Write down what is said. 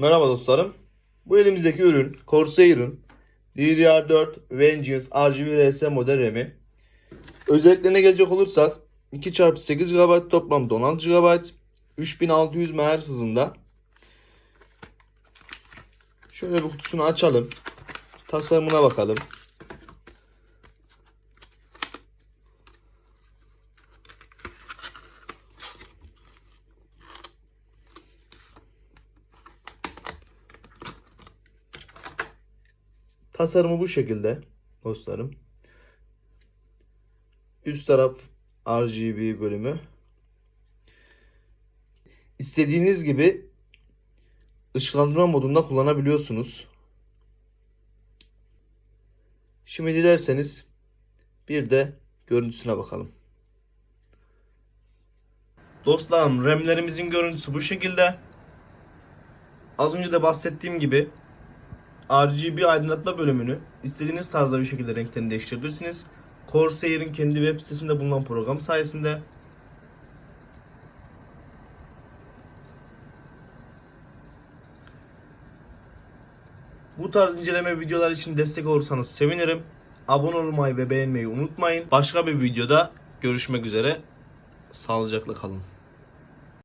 Merhaba dostlarım. Bu elimizdeki ürün Corsair'ın DDR4 Vengeance RGB RS model RAM'i. Özelliklerine gelecek olursak 2x8 GB toplamda 16 GB 3600 MHz hızında. Şöyle bir kutusunu açalım. Tasarımına bakalım. Tasarımı bu şekilde dostlarım. Üst taraf RGB bölümü. İstediğiniz gibi ışıklandırma modunda kullanabiliyorsunuz. Şimdi dilerseniz bir de görüntüsüne bakalım. Dostlarım RAM'lerimizin görüntüsü bu şekilde. Az önce de bahsettiğim gibi RGB aydınlatma bölümünü istediğiniz tarzda bir şekilde renklerini değiştirebilirsiniz. Corsair'in kendi web sitesinde bulunan program sayesinde Bu tarz inceleme videolar için destek olursanız sevinirim. Abone olmayı ve beğenmeyi unutmayın. Başka bir videoda görüşmek üzere. Sağlıcakla kalın.